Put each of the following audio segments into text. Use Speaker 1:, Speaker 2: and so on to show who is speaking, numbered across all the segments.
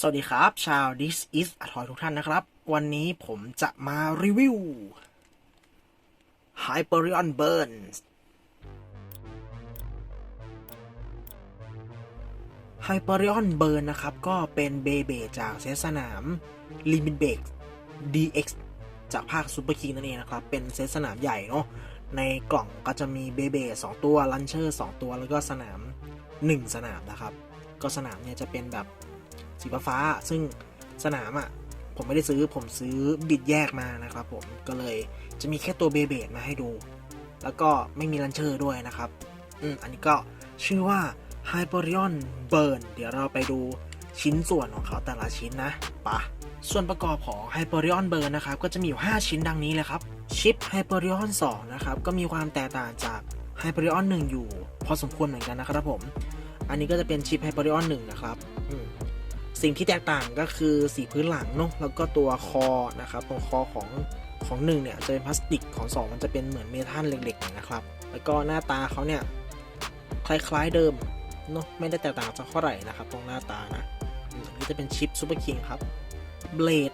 Speaker 1: สวัสดีครับ ชาว This is อทอยทุกท่านนะครับ วันนี้ผมจะมารีวิว Hyperion Burns Hyperion Burn นะครับ ก็เป็นเบเบจากเซตสนาม Limit Break DX จากภาค Super King นั่นเองนะครับ เป็นเซตสนามใหญ่เนาะในกล่องก็จะมีเบเบสองตัวลันเชอร์สองตัวแล้วก็สนาม 1 สนามนะครับ ก็สนามเนี่ยจะเป็นแบบ สีฟ้าซึ่งสนามอะ่ะผมไม่ได้ซื้อผมซื้อบิดแยกมานะครับผมก็เลยจะมีแค่ตัวเบเบดมาให้ดู แล้วก็ไม่มีลันเชอร์ด้วยนะครับอืมอันนี้ก็ชื่อว่า Hyperion Burn เดี๋ยวเราไปดูชิ้นส่วนของเขาแต่ละชิ้นนะปะส่วนประกอบของ Hyperion Burn นะครับก็จะมีอยู่ 5 ชิ้นดังนี้เลยครับ ชิป Hyperion 2 นะครับก็มีความแตกต่างจาก Hyperion 1 อยู่ พอสมควรเหมือนกันนะครับผม อันนี้ก็จะเป็นชิป Hyperion 1 นะครับ สิ่งที่แตกต่างก็คือสีพื้นหลังเนาะแล้วก็ตัวคอนะครับตรงคอของของหนึ่งเนี่ยจะเป็นพลาสติกของสองมันจะเป็นเหมือนเมทัลเหล็กๆนะครับ แล้วก็หน้าตาเขาเนี่ยคล้ายๆเดิมเนาะไม่ได้แตกต่างจากเท่าไหร่นะครับตรงหน้าตานะอันนี้จะเป็นชิปซูเปอร์คิงครับเบลด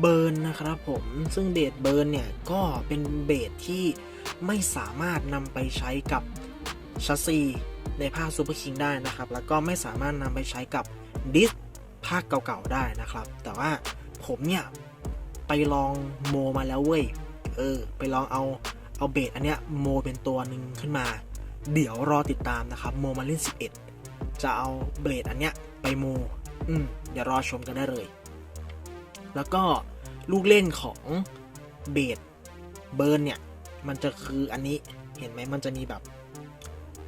Speaker 1: เบิร์นนะครับผมซึ่งเบดเบิร์นเนี่ยก็เป็นเบดที่ไม่สามารถนำไปใช้กับชัสซีในภาคซูเปอร์คิงได้นะครับ แล้วก็ไม่สามารถนำไปใช้กับดิสาคเก่าๆได้นะครับ แต่ว่าผมเนี่ยไปลองโมมาแล้วเว้ย เออ ไปลองเอาเอาเบสอันเนี้ยโมเป็นตัวหนึ่งขึ้นมา เดี๋ยวรอติดตามนะครับ โมมาเล่น 11 จะเอาเบสอันเนี้ยไปโม อืมเดี๋ยวรอชมกันได้เลย แล้วก็ลูกเล่นของเบสเบิร์นเนี่ย มันจะคืออันนี้ เห็นไหมมันจะมีแบบ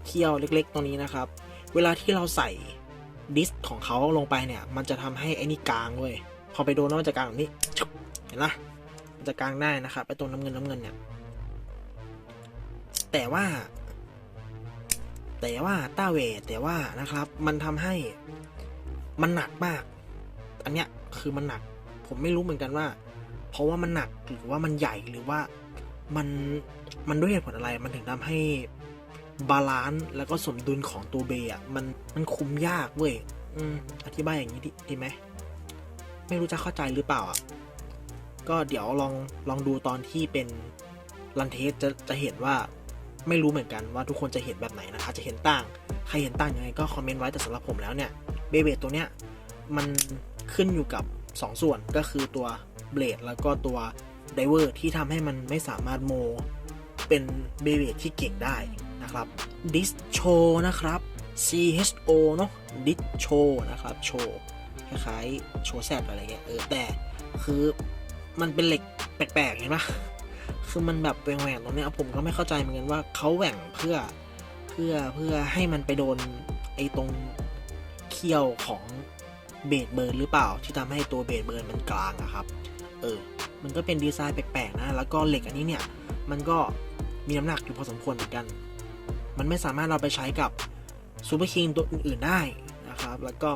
Speaker 1: เขี้ยวเล็กๆตรงนี้นะครับ เวลาที่เราใส่ ดิสของเขาลงไปเนี่ย มันจะทำให้ไอ้นี่กลางเว้ย พอไปโดนแล้วมันจะกลางแบบนี้ เห็นปะมันจะกลางได้นะครับไอ้ตรงน้ำเงินน้ำเงินเนี่ย แต่ว่า แต่ว่าต้าเวทแต่ว่านะครับ มันทำให้มันหนักมาก อันเนี้ยคือมันหนัก ผมไม่รู้เหมือนกันว่า เพราะว่ามันหนักหรือว่ามันใหญ่หรือว่ามันมันด้วยเหตุผลอะไรมันถึงทำให้ บาลานซ์แล้วก็สมดุลของตัวเบย์อะมันมันคุมยากเว้ยอืมอธิบายอย่างนี้ดีดีไหมไม่รู้จะเข้าใจหรือเปล่าอะก็เดี๋ยวลองลองดูตอนที่เป็นรันเทสจะจะเห็นว่าไม่รู้เหมือนกันว่าทุกคนจะเห็นแบบไหนนะคะ จะเห็นต่าง ใครเห็นต่างยังไงก็คอมเมนต์ไว้แต่สำหรับผมแล้วเนี่ยเบเบตัวเนี้ยมันขึ้นอยู่กับ 2 ส่วนก็คือตัวเบลดแล้วก็ตัวไดเวอร์ที่ทำให้มันไม่สามารถโม เป็นเบเบที่เก่งได้ นะครับดิสโชนะครับ C H O เนาะดิสโชนะครับโชคล้ายๆ โชแซบอะไรเงี้ยเออแต่คือมันเป็นเหล็กแปลกๆเห็นปะคือมันแบบแหว่งๆตรงเนี้ยผมก็ไม่เข้าใจเหมือนกันว่าเขาแหว่งเพื่อเพื่อเพื่อให้มันไปโดนไอ้ตรงเขี้ยวของเบดเบิร์นหรือเปล่า ที่ทำให้ตัวเบดเบิร์นมันกลางอะครับ เออ มันก็เป็นดีไซน์แปลกๆนะ แล้วก็เหล็กอันนี้เนี่ย มันก็มีน้ำหนักอยู่พอสมควรเหมือนกัน มันไม่สามารถเราไปใช้กับซูเปอร์คิงตัวอื่นๆได้นะครับ แล้วก็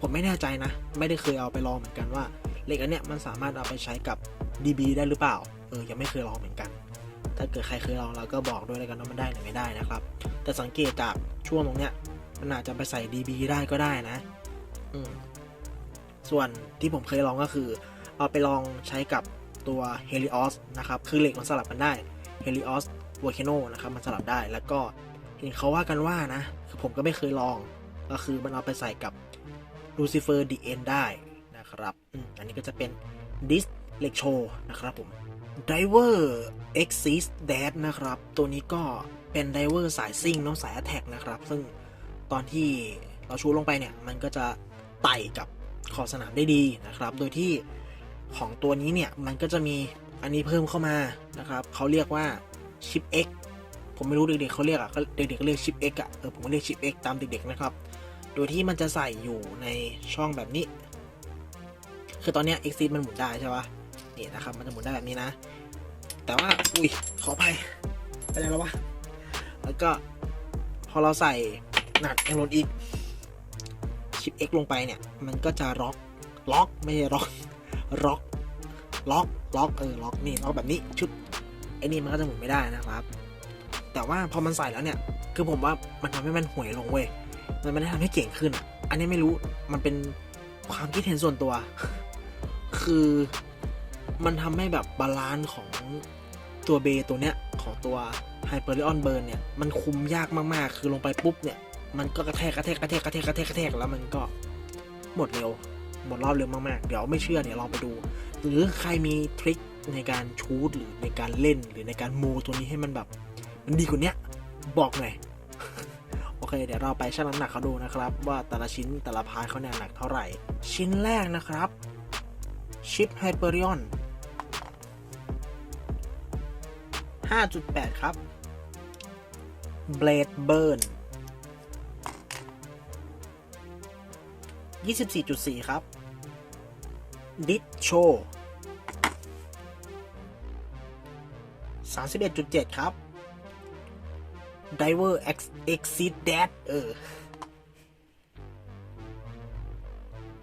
Speaker 1: ผมไม่แน่ใจนะ ไม่ได้เคยเอาไปลองเหมือนกันว่าเหล็กอันเนี้ยมันสามารถเอาไปใช้กับ DB ได้หรือเปล่า เออ ยังไม่เคยลองเหมือนกัน ถ้าเกิดใครเคยลองเราก็บอกด้วยแล้วกันว่ามันได้หรือไม่ได้นะครับ แต่สังเกตจากช่วงตรงเนี้ยมันอาจจะไปใส่ DB ได้ก็ได้นะ อืม ส่วนที่ผมเคยลองก็คือ เอาไปลองใช้กับตัว Helios นะครับ คือเหล็กมันสลับกันได้ Helios Volcano นะครับ มันสลับได้ แล้วก็ เห็นเขาว่ากันว่านะคือผมก็ไม่เคยลอง ก็คือมันเอาไปใส่กับ Lucifer d n ได้นะครับอันนี้ก็จะเป็น Dis เล็กโชนะครับผม Diver Exis Dash นะครับ ตัวนี้ก็เป็น Diver สายซิ่งเน้องสาย Attack นะครับ ซึ่งตอนที่เราชูลงไปเนี่ย มันก็จะไต่กับขอบสนามได้ดีนะครับ โดยที่ของตัวนี้เนี่ย มันก็จะมีอันนี้เพิ่มเข้ามานะครับ เขาเรียกว่าชิป X ผมไม่รู้เด็กๆเขาเรียกอะก็เด็กๆเรียกชิป X อะเออผมก็เรียกชิป X ตามเด็กๆนะครับ โดยที่มันจะใส่อยู่ในช่องแบบนี้ คือตอนนี้ย Exit มันหมุนได้ใช่ปะนี่นะครับ มันจะหมุนได้แบบนี้นะ แต่ว่า อุ้ย ขออภัยไปไหนแล้ววะ แล้วก็พอเราใส่หนักเอลนอีกชิป X ลงไปเนี่ย มันก็จะล็อก ล็อก ไม่ใช่ล็อก ล็อก ล็อก ล็อก เออ ล็อก นี่ ล็อกแบบนี้ ชุด ไอ้นี่มันก็จะหมุนไม่ได้นะครับ แต่ว่าพอมันใส่แล้วเนี่ย คือผมว่ามันทำให้มันห่วยลงเว้ย มันไม่ได้ทำให้เก่งขึ้น อันนี้ไม่รู้ มันเป็นความคิดเห็นส่วนตัว คือมันทำให้แบบบาลานซ์ของตัวเบตัวเนี้ย ของตัว Hyperion Burn เบิร์นี่ย มันคุมยากมาก ๆ คือลงไปปุ๊บเนี่ย มันก็กระแทกกระแทกกระแทกกระแทกกระแทกกระแทกแล้วมันก็หมดเร็ว หมดรอบเร็วมากๆ เดี๋ยวไม่เชื่อเดี๋ยลองไปดู หรือใครมีทริคในการชูดหรือในการเล่นหรือในการโมตัวนี้ให้มันแบบ มันดีกว่าเนี้ยบอกหน่อยโอเค เดี๋ยวเราไปชั่งน้ำหนักเขาดูนะครับ ว่าแต่ละชิ้นแต่ละพาร์ทเขาเนี่ยหนักเท่าไหร่ ชิ้นแรกนะครับชิปไฮเปอริออน5.8 ครับ Blade Burn 24.4 ครับ Dit Show 31.7 ครับ Diver X Exit Dash เออ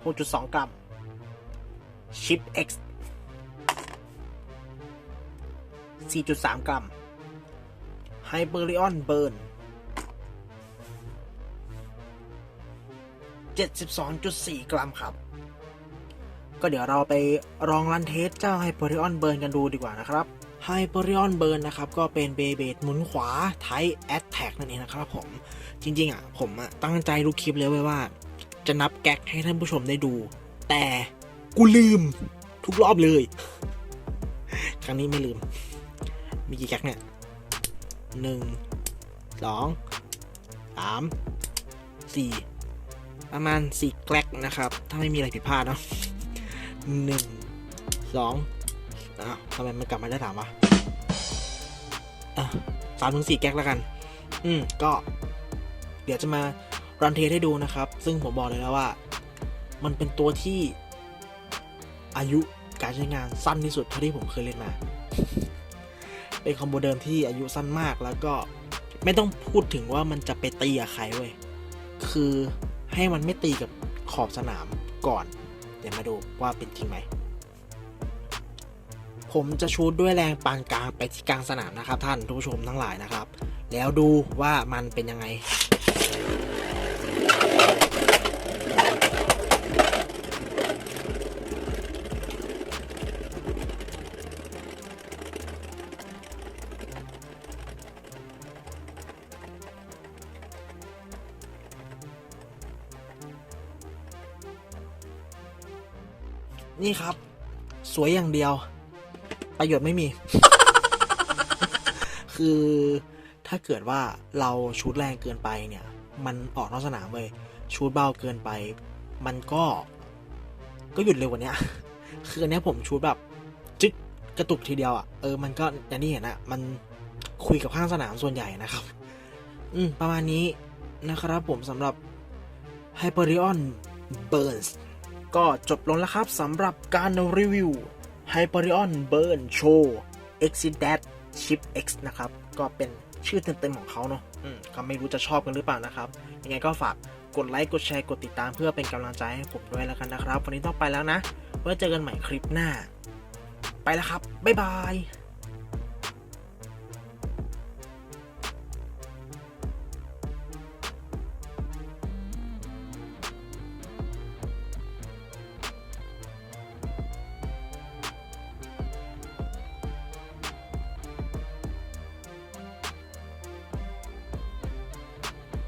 Speaker 1: 6.2 กรัม Chip X 4.3 กรัม Hyperion Burn 72.4 กรัมครับ ก็เดี๋ยวเราไปลองรันเทสเจ้า Hyperion Burn กันดูดีกว่านะครับ Hyperion Burn นนะครับ ก็เป็นเบเบดหมุนขวา Type Attack นั่นเองนะครับผม จริง ๆ อะ ผมอะ ตั้งใจดูคลิปเลยไว้ว่า จะนับแก๊กให้ท่านผู้ชมได้ดู แต่กูลืม ทุกรอบเลย ครั้งนี้ไม่ลืม มีกี่แก๊กเนี่ยหนึ่งสองสามสี่ประมาณสี่แก๊กนะครับ ถ้าไม่มีอะไรผิดพลาดเนาะหนึ่งสอง อ้าวทำไมมันกลับมาได้ถามวะอะสามถึงสี่แก๊กแล้วกัน อืม ก็ เดี๋ยวจะมารันเทสให้ดูนะครับ ซึ่งผมบอกเลยแล้วว่า มันเป็นตัวที่อายุการใช้งานสั้นที่สุดเท่าที่ผมเคยเล่นมา เป็นคอมโบเดิมที่อายุสั้นมากแล้วก็ไม่ต้องพูดถึงว่ามันจะไปตีกับใครเว้ย คือให้มันไม่ตีกับขอบสนามก่อน เดี๋ยวมาดูว่าเป็นจริงไหม ผมจะชูดด้วยแรงปานกลางไปที่กลางสนามนะครับ ท่านผู้ชมทั้งหลายนะครับ แล้วดูว่ามันเป็นยังไงนี่ครับ สวยอย่างเดียว ประโยชน์ไม่มี คือถ้าเกิดว่าเราชูดแรงเกินไปเนี่ย มันออกนอกสนามเลยชูดเบาเกินไป มันก็ ก็หยุดเร็วกว่านี้คืออันเนี้ยผมชูดแบบจึ๊กกระตุกทีเดียวอะ่ะเออมันก็อย่างที่เห็นอะมันคุยกับข้างสนามส่วนใหญ่นะครับ อืมประมาณนี้นะครับผมสำหรับ Hyperion Burns ก็จบลงแล้วครับสำหรับการรีวิว Hyperion Burn Show e x i d a t Chip X นะครับ ก็เป็นชื่อเต็มๆของเขาเนาะอืมก็ไม่รู้จะชอบกันหรือเปล่านะครับ ยังไงก็ฝากกดไลค์ กดแชร์ กดติดตามเพื่อเป็นกำลังใจให้ผมด้วยแล้วกันนะครับ วันนี้ต้องไปแล้วนะ ไว้เจอกันใหม่คลิปหน้า ไปแล้วครับ บ๊ายบาย